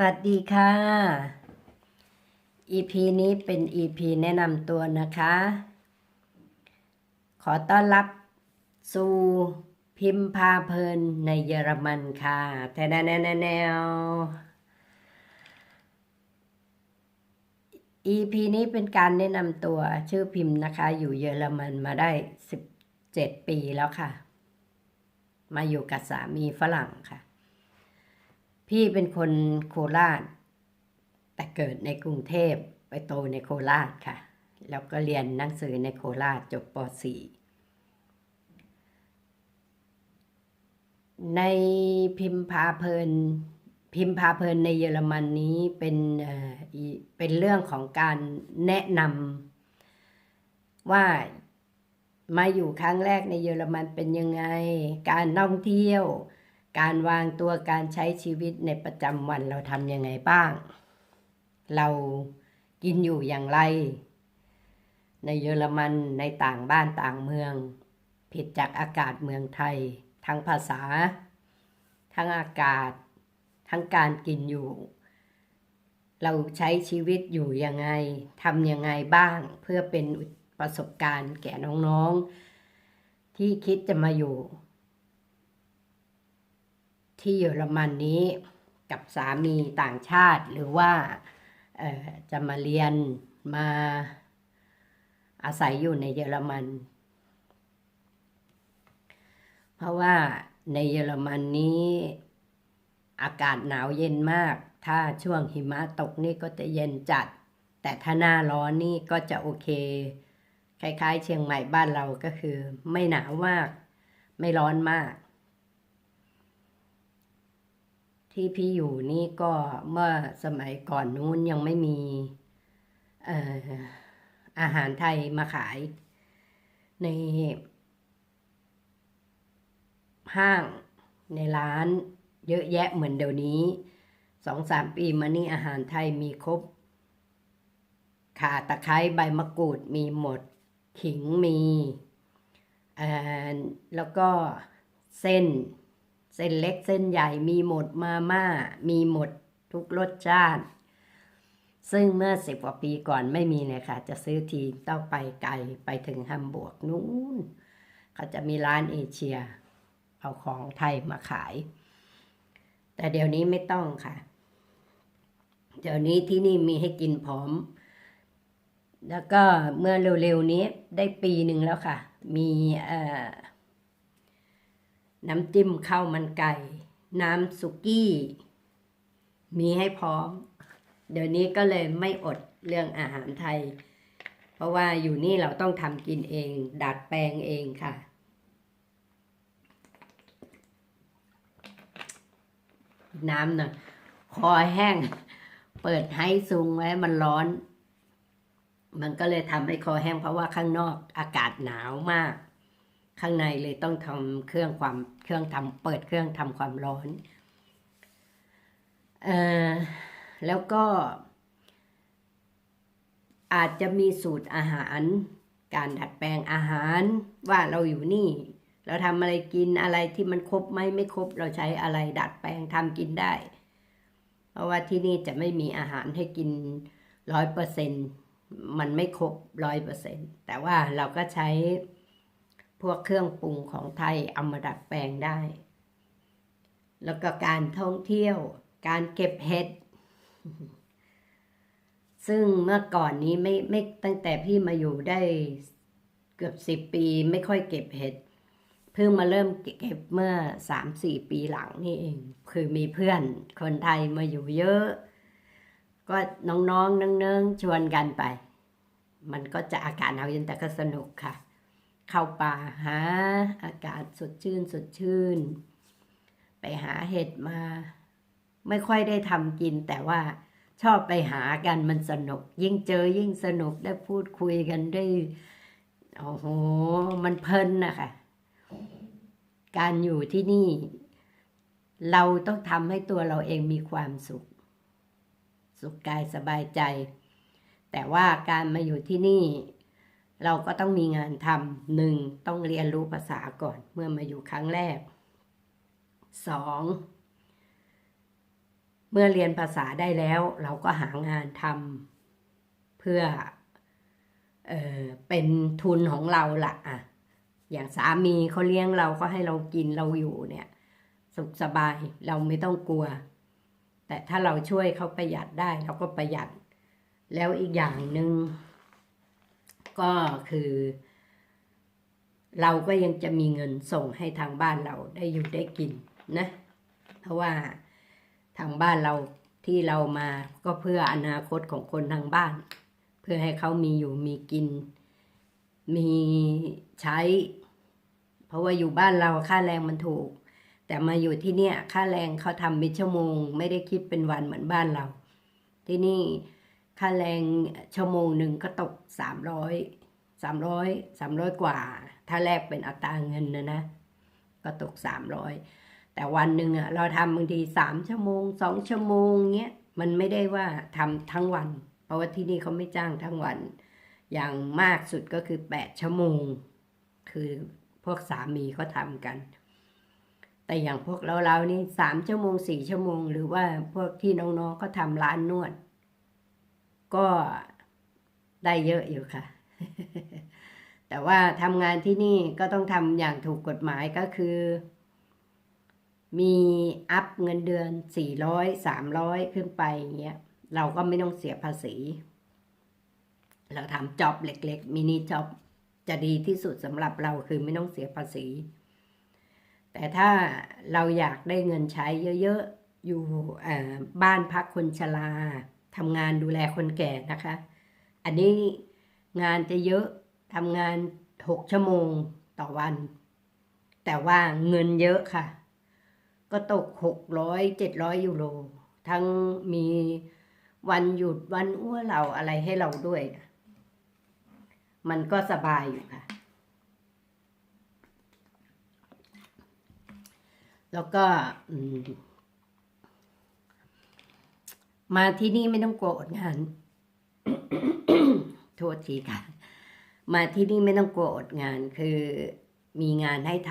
สวัสดีค่ะ EP นี้เป็น EP แนะนำตัวนะคะ ขอต้อนรับสู่พิมพาเพลินในเยอรมันค่ะแต่แนวแนแนว EP นี้เป็นการแนะนำตัวชื่อพิมพ์นะคะ อยู่เยอรมันมาได้ 17 ปีแล้วค่ะ มาอยู่กับสามีฝรั่งค่ะ พี่เป็นคนโคราช แต่เกิดในกรุงเทพไปโตในโคราชค่ะ แล้วก็เรียนหนังสือในโคราชจบป .4 ในพิมพาเพลินพิมพาเพลินในเยอรมันนี้เป็นเป็นเรื่องของการแนะนำว่ามาอยู่ครั้งแรกในเยอรมันเป็นยังไง การท่องเที่ยว การวางตัวการใช้ชีวิตในประจำวันเราทำยังไงบ้าง เรากินอยู่อย่างไร ในเยอรมันในต่างบ้านต่างเมือง ผิดจากอากาศเมืองไทย ทั้งภาษา ทั้งอากาศ ทั้งการกินอยู่ เราใช้ชีวิตอยู่ยังไงทำยังไงบ้าง เพื่อเป็นประสบการณ์แก่น้องๆ ที่คิดจะมาอยู่ ที่เยอรมันนี้กับสามีต่างชาติหรือว่าจะมาเรียนมาอาศัยอยู่ในเยอรมัน เพราะว่าในเยอรมันนี้อากาศหนาวเย็นมาก ถ้าช่วงหิมะตกนี่ก็จะเย็นจัด แต่ถ้าหน้าร้อนนี่ก็จะโอเค คล้ายๆ เชียงใหม่บ้านเราก็คือ ไม่หนาวมาก ไม่ร้อนมาก ที่พี่อยู่นี่ก็เมื่อสมัยก่อนนู้นยังไม่มีเอ่อาหารไทยมาขาย ในห้างในร้านเยอะแยะเหมือนเดี๋ยวนี้สองสามปีมานี่อาหารไทยมีครบข่าตะไคร้ใบมะกรูดมีหมด ขิงมี แล้วก็เส้น เส้นเล็กเส้นใหญ่มีหมดมาม่า มีหมดทุกรสชาติ ซึ่งเมื่อสิบกว่าปีก่อนไม่มีเลยค่ะ จะซื้อทีต้องไปไกลไปถึงฮัมบูร์กนู้นเขาจะมีร้านเอเชีย เอาของไทยมาขาย แต่เดี๋ยวนี้ไม่ต้องค่ะ เดี๋ยวนี้ที่นี่มีให้กินพร้อม แล้วก็เมื่อเร็วๆนี้ได้ปีหนึ่งแล้วค่ะ มีเอ่อ น้ำจิ้มข้าวมันไก่ น้ำสุกี้ มีให้พร้อม เดี๋ยวนี้ก็เลยไม่อดเรื่องอาหารไทย เพราะว่าอยู่นี่เราต้องทำกินเอง ดัดแปลงเองค่ะ น้ำน่ะคอแห้ง เปิดไฮซุงไว้มันร้อน มันก็เลยทำให้คอแห้งเพราะว่าข้างนอกอากาศหนาวมาก ข้างในเลยต้องทำเครื่องความเครื่องทำเปิดเครื่องทำความร้อนเอ่อแล้วก็ อาจจะมีสูตรอาหาร การดัดแปลงอาหารว่าเราอยู่นี่ เราทำอะไรกินอะไรที่มันครบไหมไม่ครบ เราใช้อะไรดัดแปลงทำกินได้ เพราะว่าที่นี่จะไม่มีอาหารให้กินร้อยเปอร์เซ็นมันไม่ครบร้อยเปอร์เซ็นแต่ว่าเราก็ใช้ พวกเครื่องปรุงของไทยเอามาดัดแปลงได้ แล้วก็การท่องเที่ยว การเก็บเห็ด ซึ่งเมื่อก่อนนี้ไม่ไม่ตั้งแต่พี่มาอยู่ได้เกือบสิบปีไม่ค่อยเก็บเห็ด เพิ่งมาเริ่มเก็บเมื่อสามสี่ปีหลังนี่เอง คือมีเพื่อนคนไทยมาอยู่เยอะ ก็น้องๆเนึงๆชวนกันไป มันก็จะอากาศหนาเย็นแต่ก็สนุกค่ะ เข้าป่าหาอากาศสดชื่นสดชื่น ไปหาเห็ดมา ไม่ค่อยได้ทำกิน แต่ว่าชอบไปหากันมันสนุก ยิ่งเจอยิ่งสนุกได้พูดคุยกันได้โอ้โห มันเพลินนะคะการอยู่ที่นี่ เราต้องทำให้ตัวเราเองมีความสุข สุขกายสบายใจ แต่ว่าการมาอยู่ที่นี่ เราก็ต้องมีงานทำหนึ่งต้องเรียนรู้ภาษาก่อนเมื่อมาอยู่ครั้งแรกสองเมื่อเรียนภาษาได้แล้วเราก็หางานทำเพื่อเออเป็นทุนของเราละอะอย่างสามีเขาเลี้ยงเราก็ให้เรากินเราอยู่เนี่ย สุขสบายเราไม่ต้องกลัว แต่ถ้าเราช่วยเขาประหยัดได้เราก็ประหยัด แล้วอีกอย่างหนึ่ง ก็คือ เราก็ยังจะมีเงินส่งให้ทางบ้านเราได้อยู่ได้กินนะ เพราะว่าทางบ้านเราที่เรามาก็เพื่ออนาคตของคนทางบ้าน เพื่อให้เขามีอยู่มีกิน มีใช้ เพราะว่าอยู่บ้านเราค่าแรงมันถูก แต่มาอยู่ที่เนี่ยค่าแรงเขาทำเป็นชั่วโมง ไม่ได้คิดเป็นวันเหมือนบ้านเรา ที่นี่ ค่าแรงชั่วโมงหนึ่งก็ตกสามร้อยสามร้อยสามร้อยกว่า ถ้าแลกเป็นอัตราเงินนะนะ ก็ตกสามร้อยแต่วันหนึ่งอะเราทำบางทีสามชั่วโมงสองชั่วโมงเงี้ยมันไม่ได้ว่าทำทั้งวัน เพราะว่าที่นี่เขาไม่จ้างทั้งวัน อย่างมากสุดก็คือแปดชั่วโมง คือพวกสามีเขาทำกัน แต่อย่างพวกเราเรานี่สามชั่วโมงสี่ชั่วโมง หรือว่าพวกที่น้องๆก็ทำร้านนวด ก็ได้เยอะอยู่ค่ะ แต่ว่าทำงานที่นี่ก็ต้องทำอย่างถูกกฎหมายก็คือ มีอัพเงินเดือนสี่ร้อยสามร้อยขึ้นไปอย่างเงี้ย เราก็ไม่ต้องเสียภาษี เราทำจ็อบเล็กๆ มินิจ็อบจะดีที่สุดสำหรับเราคือไม่ต้องเสียภาษี แต่ถ้าเราอยากได้เงินใช้เยอะๆ อยู่บ้านพักคนชรา ทำงานดูแลคนแก่นะคะ อันนี้งานจะเยอะทำงานหกชั่วโมงต่อวัน แต่ว่าเงินเยอะค่ะ ก็ตกหกร้อยเจ็ดร้อยยูโร ทั้งมีวันหยุดวันอ้วเราอะไรให้เราด้วย มันก็สบายอยู่ค่ะ แล้วก็ มาที่นี่ไม่ต้องกลัวอดงาน โทษทีค่ะ มาที่นี่ไม่ต้องกลัวอดงาน คือมีงานให้ท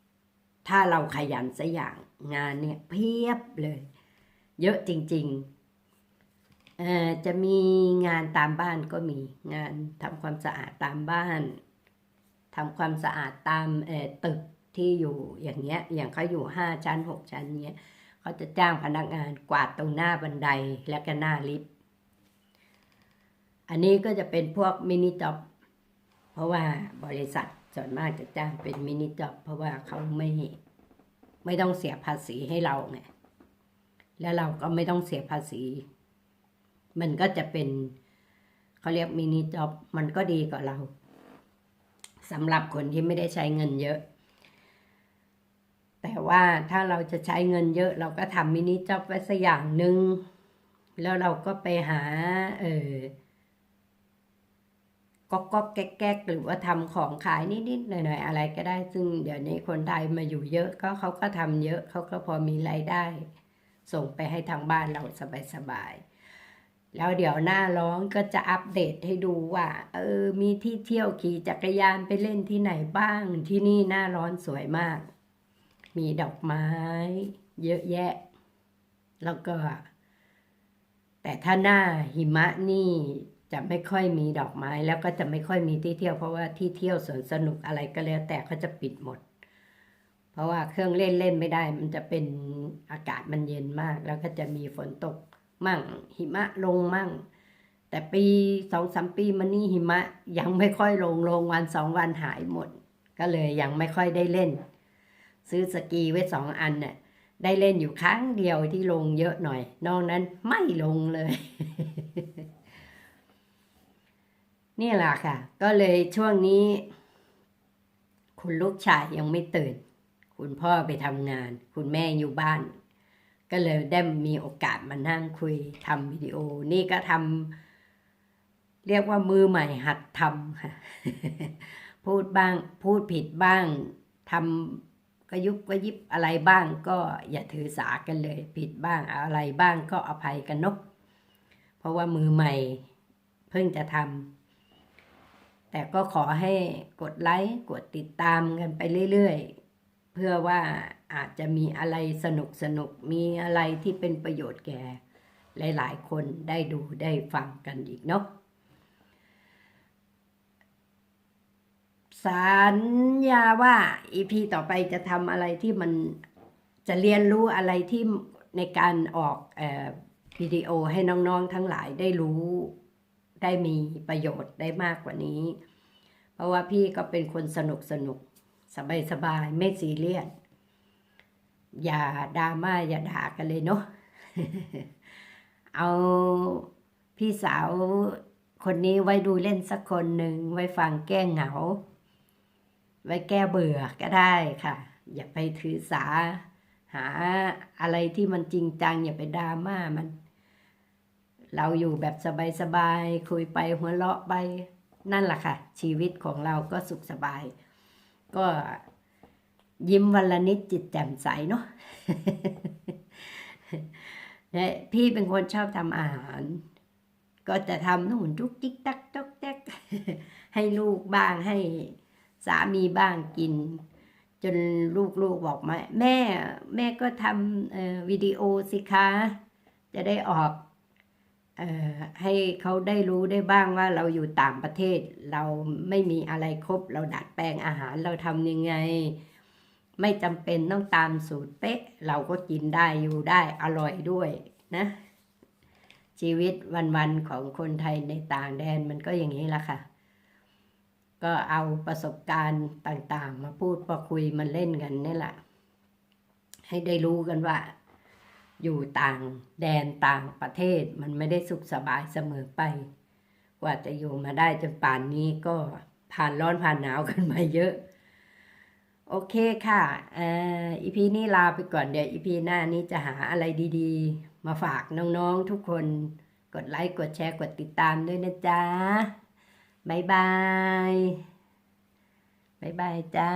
ำถ้าเราขยันสักอย่างงานเนี่ยเพียบเลย เยอะจริงๆจะมีงานตามบ้านก็มีงานทำความสะอาดตามบ้านทำความสะอาดตามตึกที่อยู่อย่างเงี้ย อย่างเขาอยู่ห้าชั้นหกชั้นเงี้ย เขาจะจ้างพนักงานกวาดตรงหน้าบันไดและก็หน้าลิฟต์ อันนี้ก็จะเป็นพวกมินิจ็อบ เพราะว่าบริษัทส่วนมากจะจ้างเป็นมินิจ็อบ เพราะว่าเขาไม่ไม่ต้องเสียภาษีให้เราไง แล้วเราก็ไม่ต้องเสียภาษี มันก็จะเป็นเขาเรียกมินิจ็อบ มันก็ดีกว่าเราสำหรับคนที่ไม่ได้ใช้เงินเยอะ แต่ว่าถ้าเราจะใช้เงินเยอะเราก็ทำมินิจ็อบไว้สักอย่างหนึ่งแล้วเราก็ไปหา เออก็ก็แก๊กๆหรือว่าทำของขายนิดๆหน่อยๆอะไรก็ได้ ซึ่งเดี๋ยวนี้คนไทยมาอยู่เยอะก็เขาก็ทำเยอะเขาก็พอมีรายได้ ส่งไปให้ทางบ้านเราสบายๆแล้วเดี๋ยวหน้าร้องก็จะอัปเดตให้ดูว่า เออ มีที่เที่ยวขี่จักรยานไปเล่นที่ไหนบ้างที่นี่หน้าร้อนสวยมาก มีดอกไม้ เยอะแยะ แล้วก็ แต่ถ้าหน้าหิมะนี่จะไม่ค่อยมีดอกไม้ แล้วก็จะไม่ค่อยมีที่เที่ยวเพราะว่าที่เที่ยวสวนสนุกอะไรก็แล้ว แต่เขาจะปิดหมด เพราะว่าเครื่องเล่นเล่นไม่ได้ มันจะเป็นอากาศมันเย็นมาก แล้วก็จะมีฝนตกมั่ง หิมะลงมั่ง แต่ปีสองสามปีมานี่หิมะยังไม่ค่อยลงลงวันสองวันหายหมด ก็เลยยังไม่ค่อยได้เล่น ซื้อสกีไว้สองอันเนี่ยได้เล่นอยู่ครั้งเดียวที่ลงเยอะหน่อย นอกนั้นไม่ลงเลย นี่แหละค่ะ ก็เลยช่วงนี้ คุณลูกชายยังไม่ตื่น คุณพ่อไปทำงาน คุณแม่อยู่บ้าน ก็เลยได้มีโอกาสมานั่งคุยทำวิดีโอ นี่ก็ทำเรียกว่ามือใหม่หัดทำค่ะ พูดบ้าง พูดผิดบ้างทำ ก็ยุบก็ยิบอะไรบ้างก็อย่าถือสากันเลย ผิดบ้างอะไรบ้างก็อภัยกันนกเพราะว่ามือใหม่เพิ่งจะทำแต่ก็ขอให้กดไลค์กดติดตามกันไปเรื่อยๆ เพื่อว่าอาจจะมีอะไรสนุกสนุกมีอะไรที่เป็นประโยชน์แก่หลายๆ คนได้ดูได้ฟังกันอีกเนาะ สัญญาว่าอีพีต่อไปจะทำอะไรที่มันจะเรียนรู้อะไรที่ในการออกเออวิดีโอให้น้องๆทั้งหลายได้รู้ได้มีประโยชน์ได้มากกว่านี้ เพราะว่าพี่ก็เป็นคนสนุกสนุกสบายสบายไม่ซีเรียสอย่าดราม่าอย่าด่ากันเลยเนาะเอาพี่สาวคนนี้ไว้ดูเล่นสักคนหนึ่งไว้ฟังแก้เหงา ไว้แก้เบื่อก็ได้ค่ะ อย่าไปถือสา หาอะไรที่มันจริงจัง อย่าไปดราม่ามัน เราอยู่แบบสบายๆคุยไปหัวเราะไปนั่นแหละค่ะ ชีวิตของเราก็สุขสบาย ก็ยิ้มวันละนิดจิตแจ่มใสเนาะและพี่เป็นคนชอบทำอาหาร ก็จะทำนู่นจุกจิกตักจอกแจ๊กให้ลูกบ้างให้ สามีบ้างกิน จนลูกๆบอกมาแม่แม่ก็ทำเอ่อวิดีโอสิคะ จะได้ออกเอ่อให้เขาได้รู้ได้บ้างว่าเราอยู่ต่างประเทศ เราไม่มีอะไรครบ เราดัดแปลงอาหารเราทำยังไง ไม่จำเป็นต้องตามสูตรเป๊ะ เราก็กินได้อยู่ได้อร่อยด้วยนะ ชีวิตวันๆของคนไทยในต่างแดนมันก็อย่างนี้ละค่ะ ก็เอาประสบการณ์ต่างๆ มาพูดมาคุยมาเล่นกันนี่แหละ ให้ได้รู้กันว่า อยู่ต่างแดนต่างประเทศมันไม่ได้สุขสบายเสมอไป กว่าจะอยู่มาได้จนป่านนี้ก็ผ่านร้อนผ่านหนาวกันมาเยอะ โอเคค่ะอีพีนี้ลาไปก่อนเดี๋ยวอีพีหน้านี้จะหาอะไรดีๆ มาฝากน้องๆทุกคนกดไลค์กดแชร์กดติดตามด้วยนะจ๊ะ บายบายบายบายจ้า